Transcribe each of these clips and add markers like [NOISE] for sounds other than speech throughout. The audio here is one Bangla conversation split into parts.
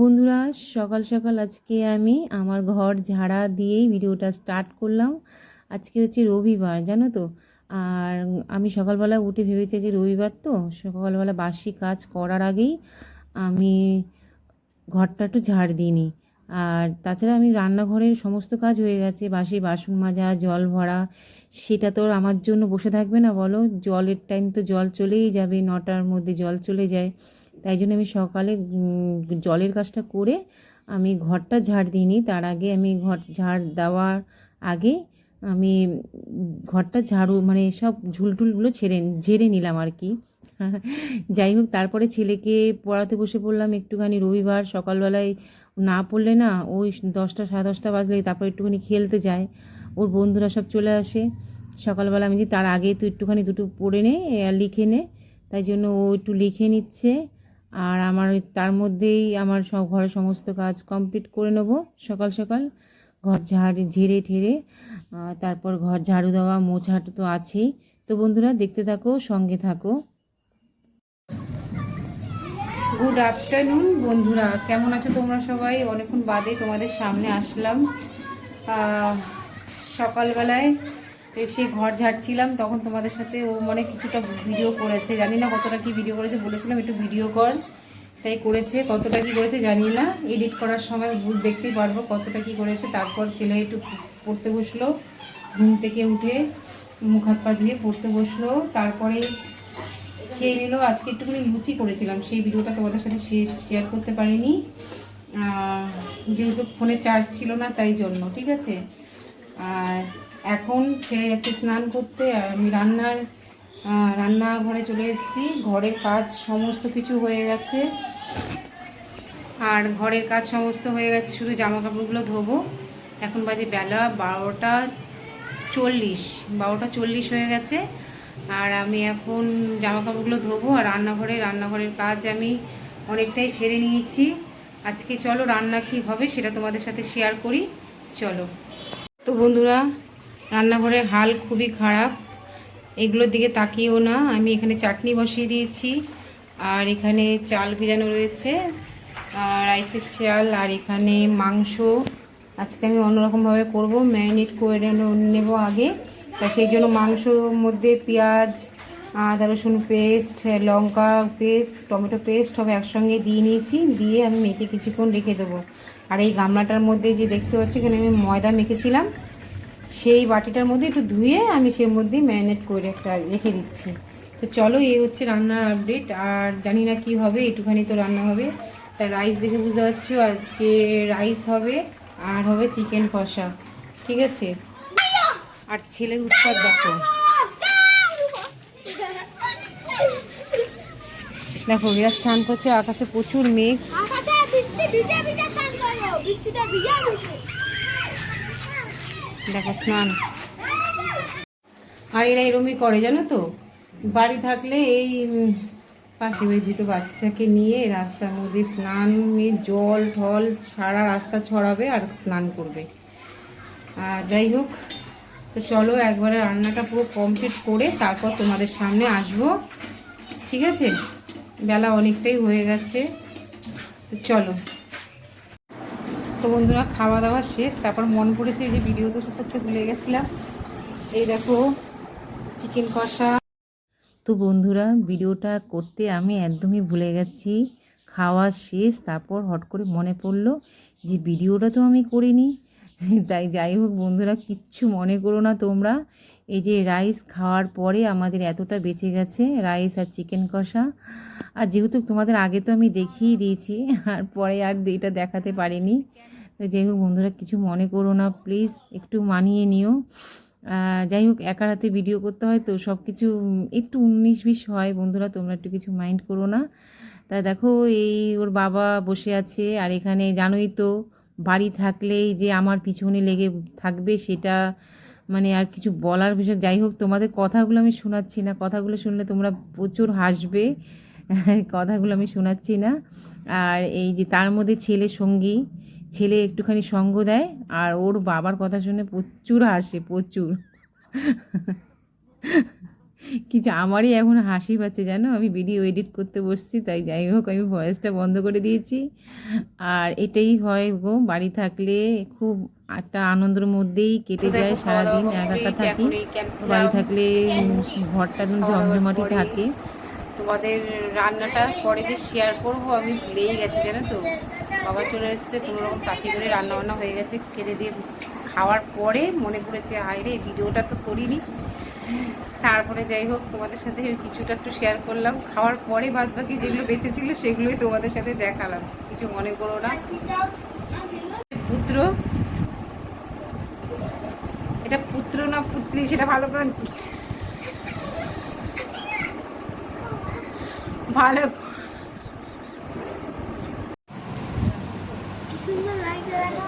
বন্ধুরা, সকাল সকাল আজকে আমি আমার ঘর ঝাড়া দিয়েই ভিডিওটা স্টার্ট করলাম। আজকে হচ্ছে রবিবার, জানো তো? আর আমি সকালবেলা উঠে ভেবেছি যে রবিবার তো, সকালবেলা বাসি কাজ করার আগেই আমি ঘরটা একটু ঝাড় দিই নি আর তাছাড়া আমি রান্নাঘরের সমস্ত কাজ হয়ে গেছে, বাসি বাসন মাজা, জল ভরা, সেটা তো আমার জন্য বসে থাকবে না, বলো? জলের টাইম তো জল চলেই যাবে, নটার মধ্যে জল চলে যায়। তাই জন্য আমি সকালে জলের কাজটা করে আমি ঘরটা ঝাড় দিইনি। তার আগে আমি ঘর ঝাড় দেওয়ার আগে আমি ঘরটা ঝাড়ু মানে সব ঝুলটুলগুলো ছেড়ে, ঝেড়ে নিলাম আর কি। [LAUGHS] যাই হোক, তারপরে ছেলেকে পড়াতে বসে পড়লাম একটুখানি রবিবার। সকালবেলায় না পড়লে না ওই দশটা, সাড়ে দশটা বাজলে তারপর একটুখানি খেলতে যায়। ওর বন্ধুরা সব চলে আসে। সকালবেলা আমি যে তার আগে তুই একটুখানি দুটো পড়ে নে, লিখে নে। তাই জন্য ও একটু লিখে নিচ্ছে। আর আমার তার মধ্যেই আমার সব ঘরের সমস্ত কাজ কমপ্লিট করে নেব সকাল সকাল। ঘর ঝাড় ঝেড়ে ঠেড়ে তারপর ঘর ঝাড়ু দেওয়া মোছাটা তো আছেই। তো বন্ধুরা দেখতে থাকো সঙ্গে থাকো। গুড আফটারনুন বন্ধুরা। কেমন আছো তোমরা সবাই? অনেকক্ষণ বাদে তোমাদের সামনে আসলাম। আহ, সকালবেলায় এসে ঘর ঝাড়ছিলাম, তখন তোমাদের সাথে ও মানে কিছুটা ভিডিও করেছে। জানি না কতটা কি ভিডিও করেছে, বলেছিলাম একটু ভিডিও কর। তাই করেছে, কতটা কি করেছে জানি না। এডিট করার সময় ভুল দেখতেই পারব কতটা কি করেছে। তারপর ছেলে একটু পড়তে বসল, ঘুম থেকে উঠে মুখ হাত পা ধুয়ে পড়তে বসল। তারপরে খেয়ে নিল। আজকে একটুখানি লুচি করেছিলাম, সেই ভিডিওটা তোমাদের সাথে শেয়ার করতে পারিনি। যেহেতু ফোনে চার্জ ছিল না, তাই জন্য, ঠিক আছে? আর এখন ছেড়ে যাচ্ছে স্নান করতে আর আমি রান্নার রান্নাঘরে চলে এসেছি। ঘরের কাজ সমস্ত কিছু হয়ে গেছে। আর ঘরের কাজ সমস্ত হয়ে গেছে, শুধু জামা কাপড়গুলো ধোবো। এখন বাজে বেলা বারোটা চল্লিশ বারোটা চল্লিশ হয়ে গেছে। আর আমি এখন জামা কাপড়গুলো ধোবো আর রান্নাঘরে, রান্নাঘরের কাজ আমি অনেকটাই সেরে নিয়েছি। আজকে চলো রান্না কী হবে সেটা তোমাদের সাথে শেয়ার করি। চলো। তো বন্ধুরা রান্নাঘরের হাল খুবই খারাপ। এগুলোর দিকে তাকিয়েও না। আমি এখানে চাটনি বসিয়ে দিয়েছি। আর এখানে চাল ভেজানো রয়েছে রাইসের চাল, আর এখানে মাংস। আজকে আমি অন্যরকমভাবে করব, ম্যারিনেট করে নেব আগে। তা সেই জন্য মাংসর মধ্যে পেঁয়াজ, আদা, রসুন পেস্ট, লঙ্কা পেস্ট, টমেটো পেস্ট সব একসঙ্গে দিয়ে নিয়েছি। দিয়ে আমি মেখে কিছুক্ষণ রেখে দেবো। আর এই গামলাটার মধ্যে যে দেখতে পাচ্ছি, এখানে আমি ময়দা মেখেছিলাম। সেই বাটিটার মধ্যে একটু ধুয়ে আমি সেই মধ্যে ম্যারিনেট করে একটা রেখে দিচ্ছি। তো চলো এই হচ্ছে রান্নার আপডেট আর জানি না কি হবে, একটুখানি তো রান্না হবে। তা রাইস দেখে বুঝতে পারছ, আজকে রাইস হবে আর হবে চিকেন কষা। ঠিক আছে? আর ছেলের উৎপাদ দেখো। দেখো, এরা স্নান করছে, আকাশে প্রচুর মেঘ। দেখো, স্নান। আর এরা এরমই করে, জানো তো? বাড়ি থাকলে এই পাশে ওই দুটো বাচ্চাকে নিয়ে রাস্তার মধ্যে স্নান জল ঠল সারা রাস্তা ছড়াবে আর স্নান করবে। আর যাই হোক, তো চলো একবারে রান্নাটা পুরো কমপ্লিট করে তারপর তোমাদের সামনে আসব। ঠিক আছে? বেলা অনেকটাই হয়ে গেছে। তো চলো। তো বন্ধুরা খাওয়া দাওয়া শেষ। তারপর মন পড়েছে যে ভিডিও তো করতে ভুলে গেছিলাম। এই দেখো চিকেন কষা। তো বন্ধুরা ভিডিওটা করতে আমি একদমই ভুলে গেছি। খাওয়া শেষ, তারপর হট করে মনে পড়ল যে ভিডিওটা তো আমি করিনি। তাই যাই হোক বন্ধুরা, কিচ্ছু মনে করো না তোমরা। এই যে রাইস খাওয়ার পরে আমাদের এতটা বেঁচে গেছে রাইস আর চিকেন কষা। আর যেহেতু তোমাদের আগে তো আমি দেখিয়ে দিয়েছি, আর পরে আর এটা দেখাতে পারিনি। তো যাই হোক বন্ধুরা, কিছু মনে করো না প্লিজ একটু মানিয়ে নিও। যাই হোক একার হাতে ভিডিও করতে হয় তো সব কিছু একটু উনিশ বিশ হয় বন্ধুরা, তোমরা একটু কিছু মাইন্ড করো না। তা দেখো, এই ওর বাবা বসে আছে, আর এখানে জানোই তো, বাড়ি থাকলেই যে আমার পিছনে লেগে থাকবে সেটা মানে আর কিছু বলার বিষয়। যাই হোক, তোমাদের কথাগুলো আমি শোনাচ্ছি না, কথাগুলো শুনলে তোমরা প্রচুর হাসবে। [LAUGHS] কথাগুলো আমি শোনাচ্ছি না। আর এই যে তার মধ্যে ছেলে সঙ্গী ছেলে একটুখানি সঙ্গ দেয় আর ওর বাবার কথা শুনে প্রচুর হাসে প্রচুর। কিছু আমারই এখন হাসি পাচ্ছে জানো? আমি ভিডিও এডিট করতে বসছি তাই যাই হোক আমি ভয়েসটা বন্ধ করে দিয়েছি। আর এটাই হয় গো বাড়ি থাকলে খুব একটা আনন্দের মধ্যেই কেটে যায় সারাদিন একা একা থাকি। বাড়ি থাকলে ঘরটা একদম ঝমঝমাটি থাকে। তোমাদের রান্নাটা পরে যে শেয়ার করব আমি ভুলেই গেছি জানো তো? বাবা চলে এসছে, কোনো রকম তাকি করে রান্না বান্না হয়ে গেছে, খেতে দিয়ে খাওয়ার পরে মনে পড়েছে হায় রে, ভিডিওটা তো করিনি। তারপরে যাই হোক, তোমাদের সাথে কিছুটা একটু শেয়ার করলাম। খাওয়ার পরে বাদ বাকি যেগুলো বেঁচে ছিল সেগুলোই তোমাদের সাথে দেখালাম। কিছু মনে করো না। পুত্র? এটা পুত্র না পুত্রী, সেটা ভালো করে ভালো কি সুন্দর লাগছে দেখো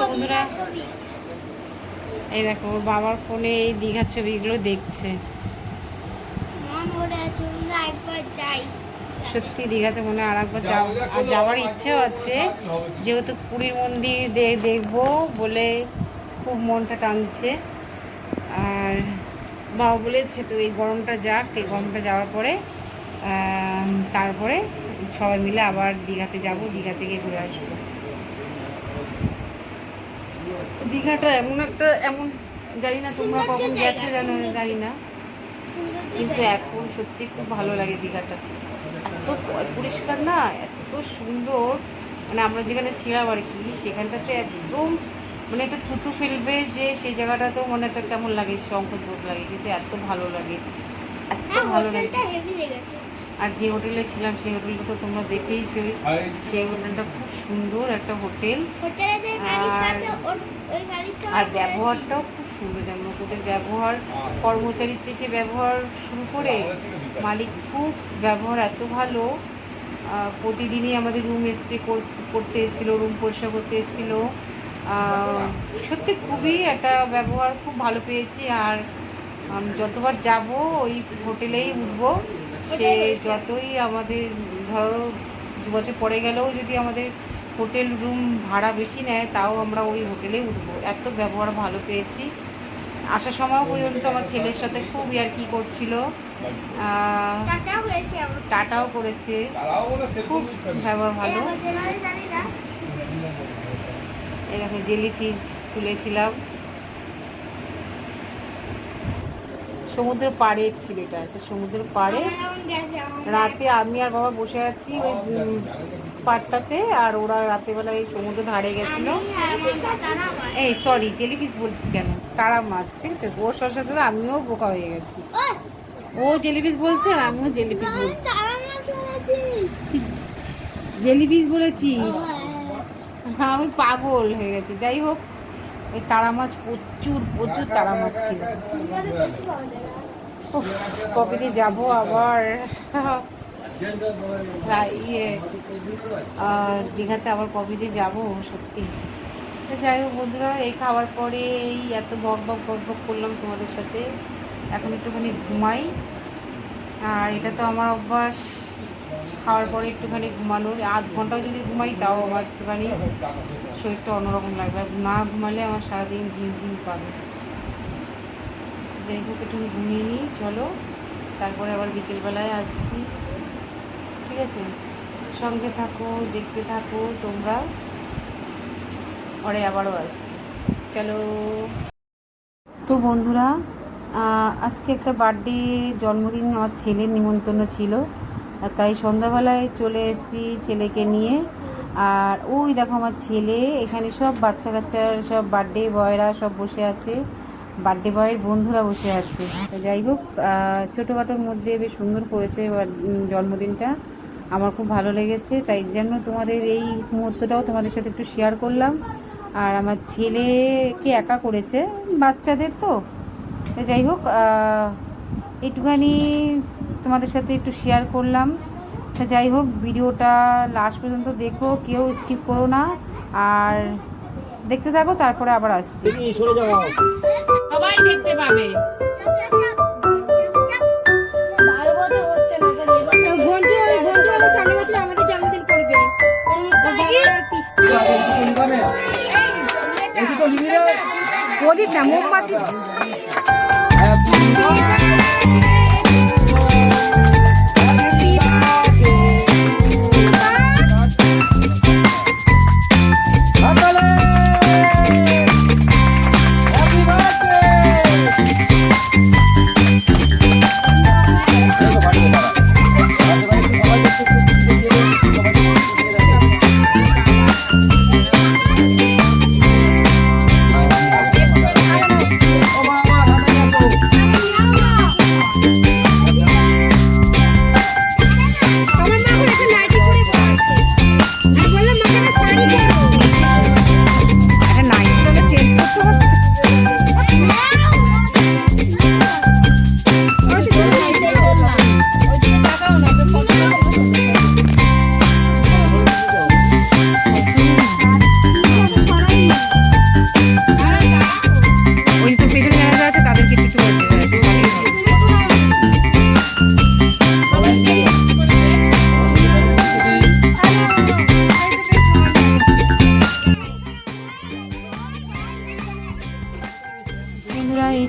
বন্ধুরা, এই দেখো ওর বাবার ফোনে এই দীঘার ছবিগুলো দেখছে। সত্যি দীঘাতে মনে হয় আর একবার যাওয়ার ইচ্ছেও আছে। যেহেতু পুরীর মন্দির দেখব বলে খুব মনটা টানছে। আর বাবা বলেছে তো এই গরমটা যাক এই গরমটা যাওয়ার পরে তারপরে সবাই মিলে আবার দীঘাতে যাব দীঘা থেকে ঘুরে আসব। দীঘাটা এমন একটা এমন জানি না তোমরা কখন গেছো জানো জানি না। কিন্তু এখন সত্যি খুব ভালো লাগে দীঘাটা। এত পরিষ্কার না এত সুন্দর। মানে আমরা যেখানে ছিলাম আর কি সেখানটাতে একদম মানে একটা থুতু ফেলবে যে সেই জায়গাটাতেও মনে একটা কেমন লাগে সংকট বোধ লাগে কিন্তু এত ভালো লাগে। এত হ্যাঁ ভালো লাগে আর যে হোটেলে ছিলাম সেই হোটেলটা তো তোমরা দেখেইছো সেই হোটেলটা খুব সুন্দর একটা হোটেল। আর ব্যবহারটাও খুব সুন্দর যেমন ওদের ব্যবহার কর্মচারী থেকে ব্যবহার শুরু করে মালিক খুব ব্যবহার এত ভালো। প্রতিদিনই আমাদের রুম স্প্রে করতে এসেছিল রুম পরিষ্কার করতে এসেছিল। সত্যি খুবই একটা ব্যবহার খুব ভালো পেয়েছি। আর যতবার যাব ওই হোটেলেই উঠবো। সে যতই আমাদের ধরো দু বছর পরে গেলেও যদি আমাদের হোটেল রুম ভাড়া বেশি নেয় তাও আমরা ওই হোটেলেই উঠবো। এত ব্যবহার ভালো পেয়েছি। আসার সময়ও পর্যন্ত আমার ছেলের সাথে খুব আর কি করছিল টাটাও করেছে খুব ব্যবহার ভালো। এই দেখো জেলি ফিশ তুলেছিলাম। সমুদ্রের পাড়ের ছেলেটা তো সমুদ্রের পাড়ে। রাতে আমি আর বাবা বসে আছি ওই পাড়টাতে আর ওরা রাতেবেলা এই সমুদ্র ধারে গেছিল। এই সরি জেলিফিশ বলছি কেন? তারা মাছ ঠিক আছে? ওর সাথে সাথে আমিও বোকা হয়ে গেছি। ও জেলিফিশ বলছে আর আমিও জেলিফিশ আমি বলছি। জেলিফিশ বলেছিস? হ্যাঁ আমি পাগল হয়ে গেছে। যাই হোক ওই তারা মাছ প্রচুর প্রচুর তারা মাছ ছিল। কবে যে যাব আবার? ইয়ে দীঘাতে আবার কবে যে যাব, সত্যি। যাই হোক বন্ধুরা, এই খাওয়ার পরে এই এত বক বক বক বক করলাম তোমাদের সাথে। এখন একটুখানি ঘুমাই। আর এটা তো আমার অভ্যাস। খাওয়ার পরে একটুখানি ঘুমানোর, আধ ঘন্টাও যদি ঘুমাই, তাও আমার একটুখানি শরীরটা অন্যরকম লাগবে। আর না ঘুমালে আমার সারাদিন ঝিমঝিম পাবে। যাই হোক একটু ঘুমিয়ে নিই, চলো। তারপরে আবার বিকেলবেলায় আসছি। ঠিক আছে? সঙ্গে থাকো, দেখতে থাকো, তোমরা। পরে আবারও আসছি। চলো। তো বন্ধুরা আজকে একটা বার্থডে, জন্মদিন আমার ছেলের নিমন্ত্রণ ছিল। তাই সন্ধ্যাবেলায় চলে এসেছি ছেলেকে নিয়ে। আর ওই দেখো আমার ছেলে, এখানে সব বাচ্চা কাচ্চার, সব বার্থডে বয়রা সব বসে আছে। বার্থডে বয়ের বন্ধুরা বসে আছে। যাই হোক ছোটোখাটোর মধ্যে বেশ সুন্দর করেছে জন্মদিনটা। আমার খুব ভালো লেগেছে। তাই জন্য তোমাদের এই মুহূর্তটাও তোমাদের সাথে একটু শেয়ার করলাম। আর আমার ছেলেকে একা করেছে, বাচ্চাদের তো। যাই হোক একটুখানি তোমাদের সাথে একটু শেয়ার করলাম। তা যাই হোক ভিডিওটা লাস্ট পর্যন্ত দেখো কেউ স্কিপ করো না আর দেখতে থাকো তারপরে আবার আসছি সরে যাও সবাই দেখতে পাবে চাপ, চাপ, চাপ,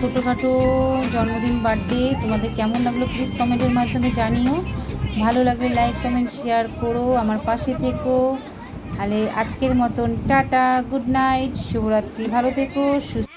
ছোটোখাটো জন্মদিন বার্থডে তোমাদের কেমন লাগল প্লিজ কমেন্টের মাধ্যমে জানিও। ভালো লাগলে লাইক কমেন্ট শেয়ার করো, আমার পাশে থেকো। তাহলে আজকের মতন টাটা গুড নাইট শুভরাত্রি, ভালো থেকো, সুস্থ